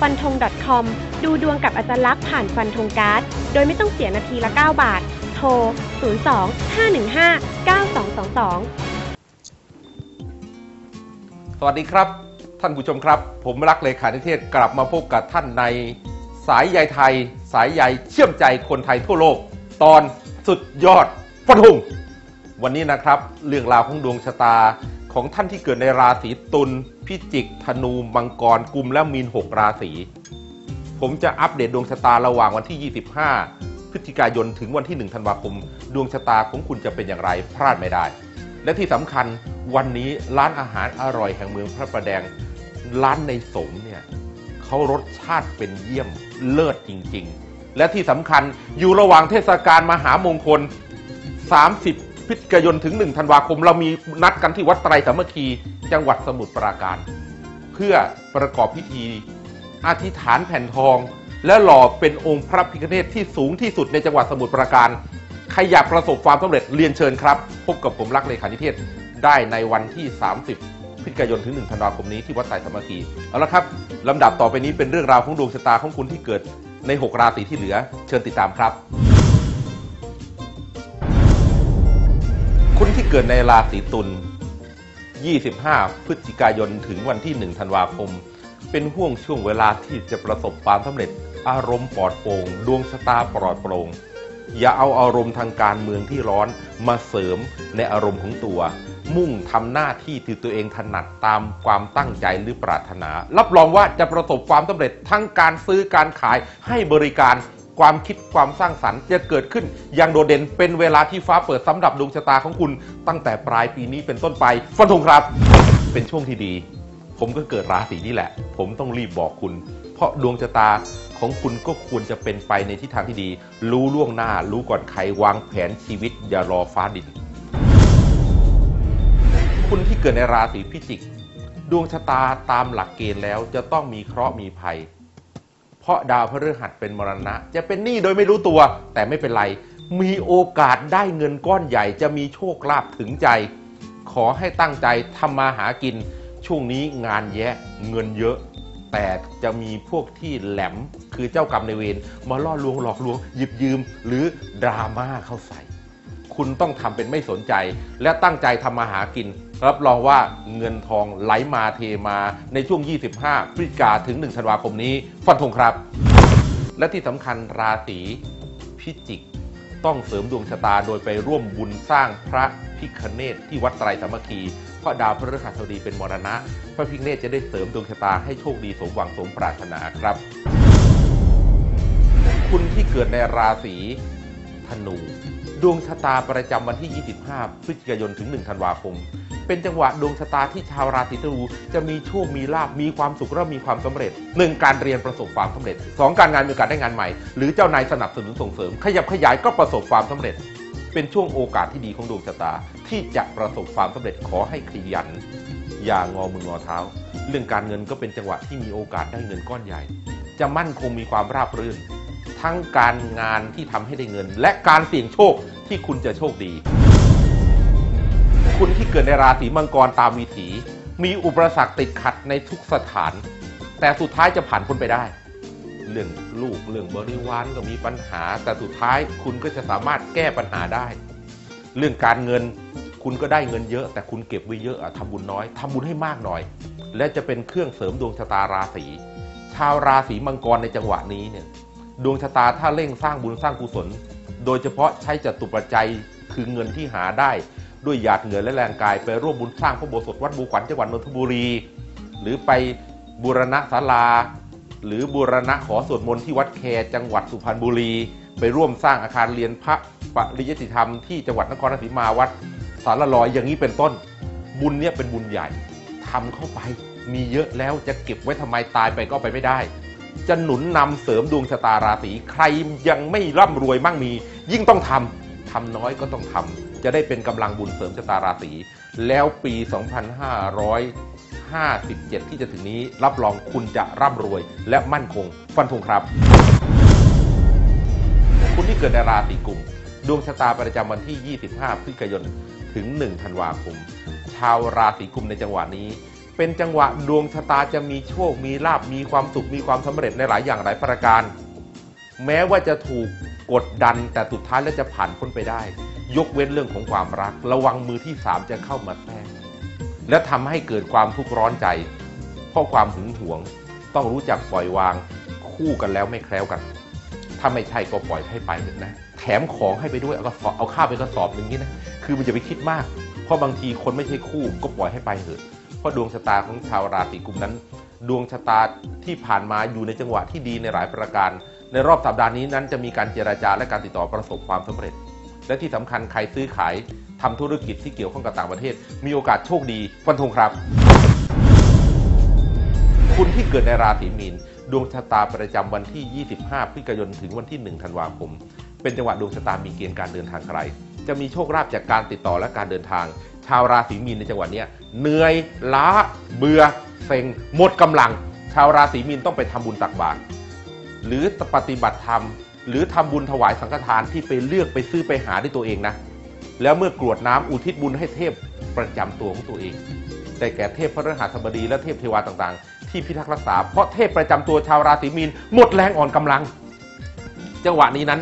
ฟันธง .com ดูดวงกับอาจารย์ลักษณ์ผ่านฟันธงการ์ด โดยไม่ต้องเสียนาทีละ 9 บาท โทร 02 515 9222สวัสดีครับ ท่านผู้ชมครับ ผมรักเลขานิเทศกลับมาพบกับท่านในสายใยไทย สายใยเชื่อมใจคนไทยทั่วโลก ตอนสุดยอดฟันธงวันนี้นะครับ เรื่องราวของดวงชะตา ของท่านที่เกิดในราศีตุลพิจิก ธนูมังกรกุมและมีน 6 ราศี ผมจะอัปเดตดวงชะตาระหว่างวันที่ 25 พฤศจิกายนถึงวันที่ 1 ธันวาคม ดวงชะตาของคุณจะเป็นอย่างไรพลาดไม่ได้ และที่สำคัญวันนี้ร้านอาหารอร่อยแห่งเมืองพระประแดง ร้านในสมเนี่ยเขารสชาติเป็นเยี่ยมเลิศจริง ๆ และที่สำคัญอยู่ระหว่างเทศกาลมหามงคล 30 พฤศจิกายนถึง 1 ธันวาคม เรามีนัดกันที่วัดไตรสามัคคีจังหวัดสมุทรปราการ เพื่อประกอบพิธีอธิษฐานแผ่นทอง และหล่อเป็นองค์พระพิฆเนศที่สูงที่สุดในจังหวัดสมุทรปราการใครอยากประสบความสำเร็จเรียนเชิญครับ พบกับผมรักเลขานิเทศได้ในวันที่ 30 พฤศจิกายนถึง 1 ธันวาคมนี้ที่วัดไตรสามัคคีเอาละครับลำดับต่อไปนี้เป็นเรื่องราวของดวงชะตาของคุณที่เกิดใน 6 ราศีที่เหลือ เชิญติดตามครับ คุณที่เกิดในราศีตุล 25 พฤศจิกายนถึงวันที่ 1 ธันวาคม เป็นห่วงช่วงเวลาที่จะประสบความสำเร็จ อารมณ์ปลอดโปร่ง ดวงชะตาปลอดโปร่ง อย่าเอาอารมณ์ทางการเมืองที่ร้อนมาเสริมในอารมณ์ของตัว มุ่งทำหน้าที่ที่ตัวเองถนัดตามความตั้งใจหรือปรารถนา รับรองว่าจะประสบความสำเร็จทั้งการซื้อการขายให้บริการ ความคิดความสร้างสรรค์จะเกิดขึ้นอย่างโดดเด่นเป็นเวลาที่ฟ้าเปิดสำหรับดวงชะตาของคุณตั้งแต่ปลายปีนี้เป็นต้นไปฟันธงครับ เป็นช่วงที่ดี ผมก็เกิดราศีนี้แหละ ผมต้องรีบบอกคุณ เพราะดวงชะตาของคุณก็ควรจะเป็นไปในทิศทางที่ดี รู้ล่วงหน้า รู้ก่อนใครวางแผนชีวิต อย่ารอฟ้าดิน คุณที่เกิดในราศีพิจิก ดวงชะตาตามหลักเกณฑ์แล้วจะต้องมีเคราะห์มีภัย เพราะดาวพฤหัสเป็นมรณะ จะเป็นหนี้โดยไม่รู้ตัว แต่ไม่เป็นไร มีโอกาสได้เงินก้อนใหญ่ จะมีโชคลาภถึงใจ ขอให้ตั้งใจทำมาหากิน ช่วงนี้งานแยะเงินเยอะ แต่จะมีพวกที่แหลมคือเจ้ากรรมในเวรมาล่อลวงหลอกลวง หยิบยืม หรือดราม่าเข้าใส่ คุณต้องทำเป็นไม่สนใจ และตั้งใจทำมาหากิน รับรองว่าเงินทองไหลมาเทมาในช่วง 25 พฤศจิกาถึง 1 ธันวาคมนี้ ฟันธงครับ และที่สำคัญราศีพิจิก ต้องเสริมดวงชะตาโดยไปร่วมบุญสร้างพระพิคเนตที่วัดไตรสามัคคีเพราะดาวพฤหัสบดีเป็นมรณะ พระพิคเนตจะได้เสริมดวงชะตาให้โชคดีสมหวังสมปรารถนาครับ คุณที่เกิดในราศีธนู ดวงชะตาประจำวันที่ 25 พฤศจิกายนถึง 1 ธันวาคม เป็นจังหวะดวงชะตาที่ชาวราศีธนูจะมีโชค มีลาบ มีความสุขและมีความสำเร็จ 1. การเรียนประสบความสำเร็จ 2. การงานมีกาสได้งานใหม่ หรือเจ้านายสนับสนุนส่งเสริม ขยับขยายก็ประสบความสำเร็จ เป็นช่วงโอกาสที่ดีของดวงชะตาที่จะประสบความสำเร็จขอให้ขยัน อย่างอมืองอเท้า เรื่องการเงินก็เป็นจังหวะที่มีโอกาสได้เงินก้อนใหญ่ จะมั่นคงมีความราบรื่น ทั้งการงานที่ทำให้ได้เงิน และการเสี่ยงโชคที่คุณจะโชคดี คุณที่เกิดในราศีมังกรตามวิถี มีอุปสรรคติดขัดในทุกสถาน แต่สุดท้ายจะผ่านพ้นไปได้ เรื่องลูกเรื่องบริวารก็มีปัญหา แต่สุดท้ายคุณก็จะสามารถแก้ปัญหาได้ เรื่องการเงินคุณก็ได้เงินเยอะ แต่คุณเก็บไว้เยอะอะทำบุญน้อยทำบุญให้มากหน่อย และจะเป็นเครื่องเสริมดวงชะตาราศีชาวราศีมังกรในจังหวะนี้เนี่ย ดวงชะตาถ้าเร่งสร้างบุญสร้างกุศล โดยเฉพาะใช้จตุปัจจัยคือเงินที่หาได้ด้วยหยาดเหงื่อและแรงกาย ไปร่วมบุญสร้างพระโบสถวัดบูขวัญจังหวัดนนทบุรี หรือไปบูรณะศาลา หรือบูรณะขอสวดมนต์ที่วัดแคจังหวัดสุพรรณบุรี ไปร่วมสร้างอาคารเรียนพระปริยติธรรมที่จังหวัดนครราชสีมาวัดสารลอยอย่างนี้เป็นต้น บุญเนี่ยเป็นบุญใหญ่ทำเข้าไปมีเยอะแล้วจะเก็บไว้ทำไมตายไปก็ไปไม่ได้ จะหนุนนำเสริมดวงชะตาราศีใครยังไม่ร่ำรวยมั่งมี ยิ่งต้องทำทำน้อยก็ต้องทำจะได้เป็นกำลังบุญเสริมชะตาราศีแล้วปี 2557 ที่จะถึงนี้รับรองคุณจะร่ำรวยและมั่นคง ฟันธงครับ คุณที่เกิดในราศีกุม ดวงชะตาประจำวันที่ 25 พฤศจิกายนถึง 1 ธันวาคม ชาวราศีกุมในจังหวะนี้ เป็นจังหวะดวงชะตาจะมีโชค มีลาบมีความสุข มีความสำเร็จในหลายอย่างหลายประการ แม้ว่าจะถูกกดดันแต่สุดท้ายแล้วจะผ่านพ้นไปได้ ยกเว้นเรื่องของความรัก ระวังมือที่สามจะเข้ามาแทรกและทำให้เกิดความทุกข์ร้อนใจ เพราะความหึงหวง ต้องรู้จักปล่อยวางคู่กันแล้วไม่แคล้วกัน ถ้าไม่ใช่ก็ปล่อยให้ไปเถอะนะ แถมของให้ไปด้วยเอาก็สอบเอาข้าวไปกระสอบหนึ่งนี้นะ คือมันจะไปคิดมาก เพราะบางทีคนไม่ใช่คู่ก็ปล่อยให้ไปเถอะ เพราะดวงชะตาของชาวราศีกุมนั้น ดวงชะตาที่ผ่านมาอยู่ในจังหวะที่ดีในหลายประการ ในรอบสัปดาห์นี้นั้นจะมีการเจราจาและการติดต่อประสบความสำเร็จ และที่สำคัญใครซื้อขายทำธุรกิจที่เกี่ยวข้องกับต่างประเทศ มีโอกาสโชคดีฟันธงครับ คุณที่เกิดในราศีมีนดวงชะตาประจำวันที่ 25 พฤศจิกายนถึงวันที่ 1 ธันวาคม เป็นจังหวะดวงชะตามีเกณฑ์การเดินทางไกล จะมีโชคลาภจากการติดต่อและการเดินทาง ชาวราศีมีนในจังหวะนี้เหนื่อยล้าเบื่อเซ็งหมดกำลัง ชาวราศีมีนต้องไปทำบุญตักบาตรหรือปฏิบัติธรรม หรือทำบุญถวายสังฆทานที่ไปเลือกไปซื้อไปหาด้วยตัวเองนะ แล้วเมื่อกรวดน้ำอุทิศบุญให้เทพประจำตัวของตัวเอง แต่แก่เทพพระฤหัสบดีและเทพเทวาต่างๆ ที่พิทักษ์รักษา เพราะเทพประจำตัวชาวราศีมีนหมดแรงอ่อนกำลัง จังหวะนี้นั้น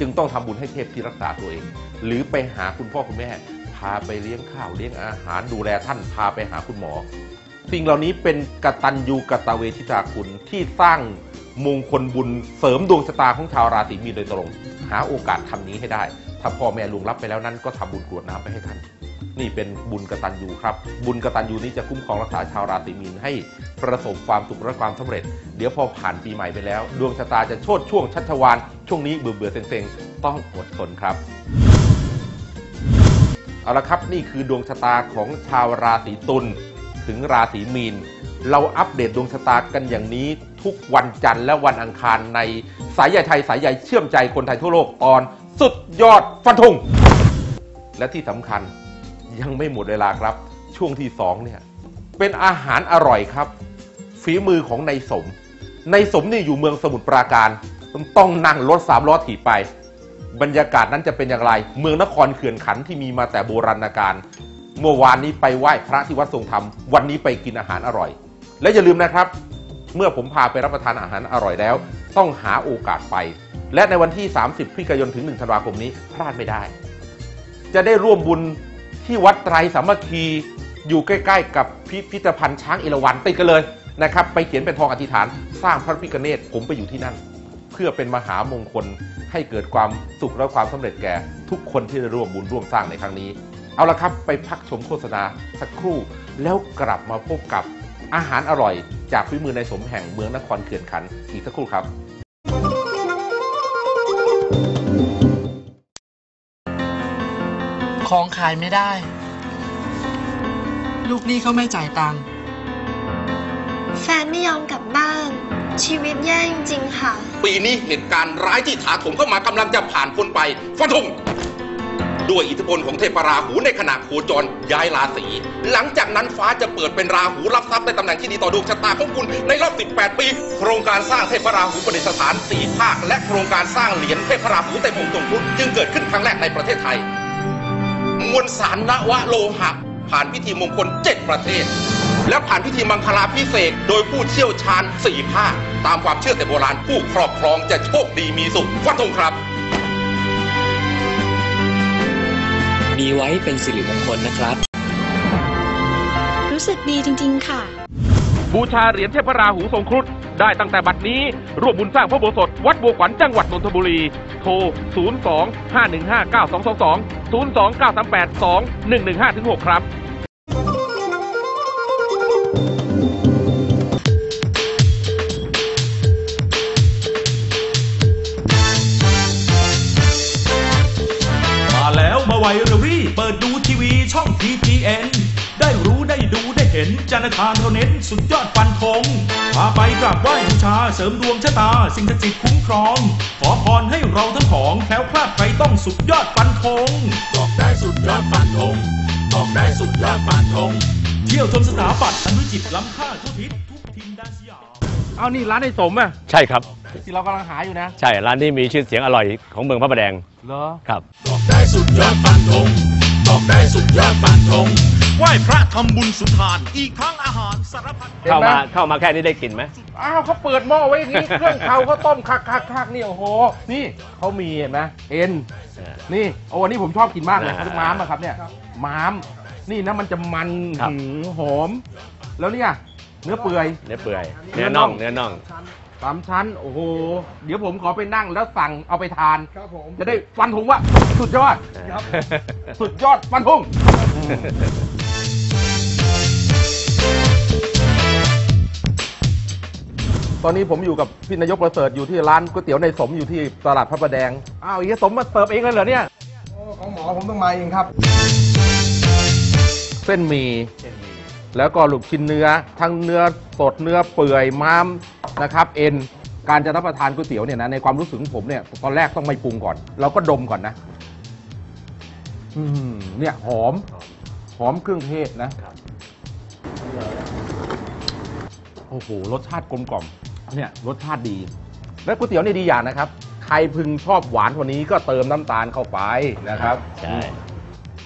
จึงต้องทำบุญให้เทพที่รักษาตัวเอง หรือไปหาคุณพ่อคุณแม่ พาไปเลี้ยงข้าวเลี้ยงอาหารดูแลท่านพาไปหาคุณหมอ สิ่งเหล่านี้เป็นกตัญญูกตเวทิตาคุณที่สร้างมงคลบุญเสริมดวงชะตาของชาวราศีมีนโดยตรง หาโอกาสทำนี้ให้ได้ ถ้าพ่อแม่ลุงรับไปแล้วนั้นก็ทำบุญกรวดน้ำไปให้ท่านนี่เป็นบุญกตัญญูครับ บุญกตัญญูนี้จะคุ้มครองรักษาชาวราศีมีนให้ประสบความสุขและความสำเร็จ เดี๋ยวพอผ่านปีใหม่ไปแล้ว ดวงชะตาจะโชดช่วงชัชวานช่วงนี้เบื่อเบื่อเซ็งๆ ต้องอดทนครับ เอาละครับนี่คือดวงชะตาของชาวราศีตุลถึงราศีมีน เราอัปเดตดวงชะตากันอย่างนี้ทุกวันจันทร์และวันอังคารในสายใหญ่ไทยสายใหญ่เชื่อมใจคนไทยทั่วโลกตอนสุดยอดฟันธงและที่สำคัญยังไม่หมดเวลาครับ ช่วงที่สองเนี่ยเป็นอาหารอร่อยครับ ฝีมือของนายสมนายสมนี่อยู่เมืองสมุทรปราการต้องนั่งรถสามล้อถีบไป บรรยากาศนั้นจะเป็นอย่างไร เมืองนครเขื่อนขันที่มีมาแต่โบราณกาลเมื่อวานนี้ไปไหว้พระที่วัดทรงธรรม วันนี้ไปกินอาหารอร่อย และอย่าลืมนะครับ เมื่อผมพาไปรับประทานอาหารอร่อยแล้ว ต้องหาโอกาสไป และในวันที่ 30พฤศจิกายนถึง 1 ธันวาคมนี้พลาดไม่ได้ จะได้ร่วมบุญที่วัดไตรสามัคคีอยู่ใกล้ ๆ กับพิพิธภัณฑ์ช้างเอราวัณติดกันเลยนะครับ ไปเขียนเป็นทองอธิษฐาน สร้างพระพิฆเนศผมไปอยู่ที่นั่น พื่อเป็นมหามงคลให้เกิดความสุขและความสำเร็จแก่ ทุกคนที่ได้ร่วมบุญร่วมสร้างในครั้งนี้ เอาละครับไปพักชมโฆษณาสักครู่ แล้วกลับมาพบกับอาหารอร่อย จากฝีมือในสมแห่งเมืองนครเขื่อนขันธ์อีกสักครู่ครับของขายไม่ได้ ลูกหนี้เขาไม่จ่ายตังค์แฟนไม่ยอมกลับบ้าน ชีวิตแย่จริงๆค่ะ ปีนี้เหตุการณ์ร้ายที่ถาโถมเข้ามากำลังจะผ่านพ้นไปฟันธงด้วยอิทธิพลของเทพราหูในขณะโคจรย้ายราศีหลังจากนั้นฟ้าจะเปิดเป็นราหูรับทรัพย์ในตำแหน่งที่ดีต่อดวงชะตาของคุณในรอบ 18 ปี โครงการสร้างเทพราหูประดิษฐาน4ภาค และโครงการสร้างเหรียญเทพราหูเต็มองค์ทรงพุทธจึงเกิดขึ้นครั้งแรกในประเทศไทย มวลสารนวโลหะ ผ่านพิธีมงคล 7 ประเทศ และผ่านพิธีมังคลาพิเศษโดยผู้เชี่ยวชาญ4ภาค ตามความเชื่อแต่โบราณผู้ครอบครองจะโชคดีมีสุขฟันธงครับ มีไว้เป็นสิริมงคลนะครับ รู้สึกดีจริง ๆ ค่ะ บูชาเหรียญเทพราหูทรงครุฑได้ตั้งแต่บัดนี้ร่วมบุญสร้างพระโบสถวัดบัวขวัญจังหวัดนนทบุรี โทร 02 515 9222 02 938 2115 6 ครับ วมาไวเรอรี่ เปิดดูทีวีช่อง TGN ได้รู้ได้ดูได้เห็นจันทร์อังคารเราเน้นสุดยอดฟันธงพาไปกราบไหว้บูชาเสริมดวงชะตา สิ่งศักดิ์สิทธิ์คุ้มครอง ขอพรให้เราทั้งของแคล้วคลาดไปต้องสุดยอดฟันธงบอกได้สุดยอดฟันธงบอกได้สุดยอดฟันธงเที่ยวชมสถาปัตย์อันวิจิตรล้ำค่าทุกทิศทุกทินแดนสยามเอานี่ร้านในสมอะใช่ครับ ที่เรากำลังหาอยู่นะ ใช่ร้านนี้มีชื่อเสียงอร่อยของเมืองพระประแดงเหรอครับบอกได้ สุดยอดฟันธงบอกได้สุดยอดฟันธงไหว้พระทำบุญสุนทาน อีกทั้งอาหารสารพัดห็นเข้าไหมาเข้ามาแค่นี้ได้กลิ่นไหมอ้าวเขาเปิดหม้อไว้อย่างนี้เครื่องเขาเขาต้มคักคักคักนี่โอ้โห นี่เขามีเห็นไหมเอ็นนี่โอ้อันนี้ผมชอบกินมากเลยอ่าลูกม้ามอะครับเนี่ยม้าม นี่นะมันจะมันครับหืมหอม แล้วเนี่ยเนื้อเปื่อยเนื้อเปื่อยเนื้เนื้ออน่น่อองงเนื้อน่อง สามชั้น โอ้โห เดี๋ยวผมขอไปนั่งแล้วสั่งเอาไปทาน ครับผมจะได้ฟันธงว่าสุดยอด ครับสุดยอดฟันธงตอนนี้ผมอยู่กับพี่นายกประเสริฐอยู่ที่ร้านก๋วยเตี๋ยวในสมอยู่ที่ตลาดพระประแดง อ้าวเฮียสมมาเสิร์ฟเองเลยเหรอเนี่ยของหมอผมต้องมาเองครับ เส้นหมี่แล้วก็ลูกชิ้นเนื้อ ทั้งเนื้อสดเนื้อเปื่อยม้าม นะครับเอ็นการจะรับประทานก๋วยเตี๋ยวเนี่ยนะในความรู้สึกของผมเนี่ยตอนแรกต้องไม่ปรุงก่อน เราก็ดมก่อนนะอืมเนี่ยหอม หอมเครื่องเทศนะโอ้โหรสชาติกลมกล่อม เนี่ยรสชาติดี และก๋วยเตี๋ยวนี่ดีอย่างนะครับ ใครพึงชอบหวานกว่านี้ก็เติมน้ำตาลเข้าไปนะครับใช่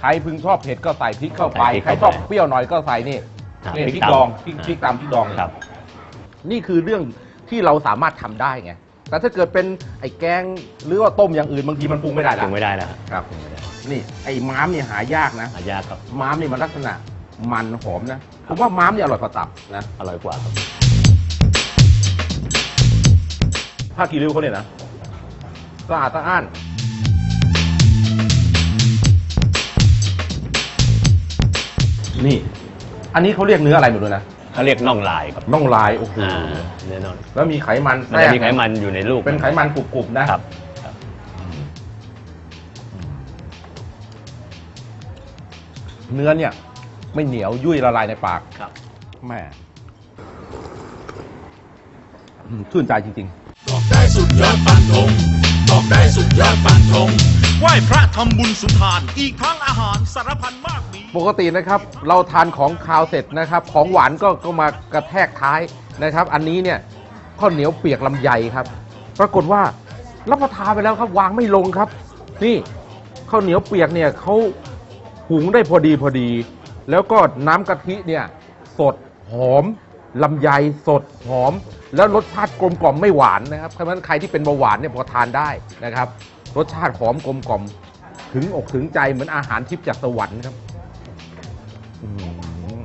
ใครพึงชอบเผ็ดก็ใส่พริกเข้าไปใส่พริกใครเข้าไปชอบเปรี้ยวหน่อยก็ใส่นี่ครับนี่พพริริกกตำดองพริกอ่าพริกตำพริกดองครับ นี่คือเรื่องที่เราสามารถทำได้ไง แต่ถ้าเกิดเป็นไอ้แกงหรือว่าต้มอย่างอื่นบางทีมันปรุงไม่ได้ปละรุงไม่ได้แล้วครับ นี่ไอ้ม้ามเนี่ยหายากนะ หายากครับ ม้ามนี่มันลักษณะมันหอมนะ ผมว่าม้ามเนี่ยอร่อยกว่าตับนะอร่อยกว่าครับผ้ากีริ้วเขาเนี่ยนะสะอาดสะอ้าน นี่ อันนี้เขาเรียกเนื้ออะไรหมดเลยนะ เขาเรียกน่องลายครับน่องลายโอ้โหอ่าเนื้อน่องแล้วมีไขมันมันจะมีไขมันอยู่ในลูกเป็นไขมันกรุบๆนะครับครับ เนื้อเนี่ยไม่เหนียวยุ่ยละลายในปากครับ แม่อืมชื่นใจจริงบอกได้สุดยอดฟันธงบอกได้สุดยอดฟันธง ไหว้พระทำบุญสุนทาน อีกทั้งอาหารสารพันมากมีปกตินะครับเราทานของคาวเสร็จนะครับ ของหวานก็ก็มากระแทกท้ายนะครับ อันนี้เนี่ยข้าวเหนียวเปียกลำไยครับ ปรากฏว่ารับประทานไปแล้วครับวางไม่ลงครับ นี่ข้าวเหนียวเปียกเนี่ยเขาหุงได้พอดีพอดี แล้วก็น้ำกะทิเนี่ยสดหอมลำไยสดหอม แล้วรสชาติกลมกล่อมไม่หวานนะครับเพราะฉะนั้นใครที่เป็นเบาหวานเนี่ยพอทานได้นะครับ รสชาติหอมกลมกล่อม ถึงอกถึงใจเหมือนอาหารทิพย์จากสวรรค์ครับอื้อหือ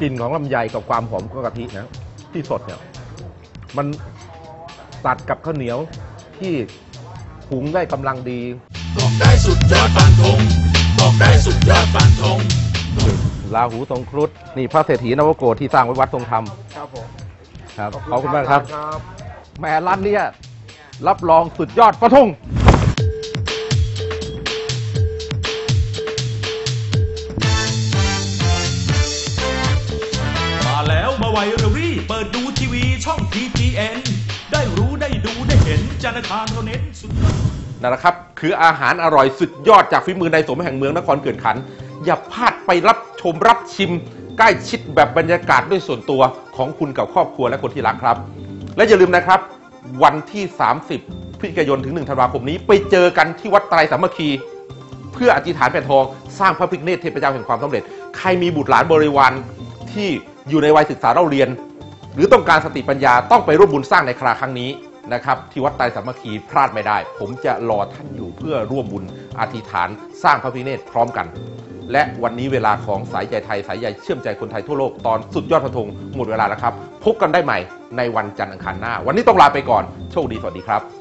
กลิ่นของลำไยกับความหอมของกะทินะ ที่สดเนี่ย มันตัดกับข้าวเหนียวที่หุงได้กำลังดี บอกได้สุดยอดฟันธงบอกได้สุดยอดฟันธงลาหูทรงครุฑนี่พระเศรษฐีนวโกฏที่สร้างไว้วัดทรงธรรมครับผมครับขอบคุณมากครับครับแหม่ร้านเนี้ย รับรองสุดยอดประทงมาแล้วมาไวเรวรี่ เปิดดูทีวีช่อง TGN ได้รู้ได้ดูได้เห็นจันทร์อังคารเราเน้นสุดนั่นแหละครับ คืออาหารอร่อยสุดยอดจากฝีมือในสมแห่งเมืองนครเกิดขัน อย่าพลาดไปรับชมรับชิม ใกล้ชิดแบบบรรยากาศด้วยส่วนตัวของคุณกับครอบครัวและคนที่รักครับ และอย่าลืมนะครับ วันที่ 30พฤศจิกายนถึง 1 ธันวาคมนี้ ไปเจอกันที่วัดไตรสามัคคี เพื่ออธิษฐานแผ่นทอง สร้างพระพิฆเนศเทพเจ้าแห่งความสำเร็จ ใครมีบุตรหลานบริวารที่อยู่ในวัยศึกษาเล่าเรียน หรือต้องการสติปัญญาต้องไปร่วมบุญสร้างในคราครั้งนี้นะครับที่วัดไตรสามัคคีพลาดไม่ได้ ผมจะรอท่านอยู่เพื่อร่วมบุญอธิษฐานสร้างพระพิเนศพร้อมกัน และวันนี้เวลาของสายใยไทยสายใยเชื่อมใจคนไทยทั่วโลกตอนสุดยอดพระธงหมดเวลาแล้วครับ พบกันได้ใหม่ในวันจันทร์อังคารหน้า วันนี้ต้องลาไปก่อน โชคดีสวัสดีครับ「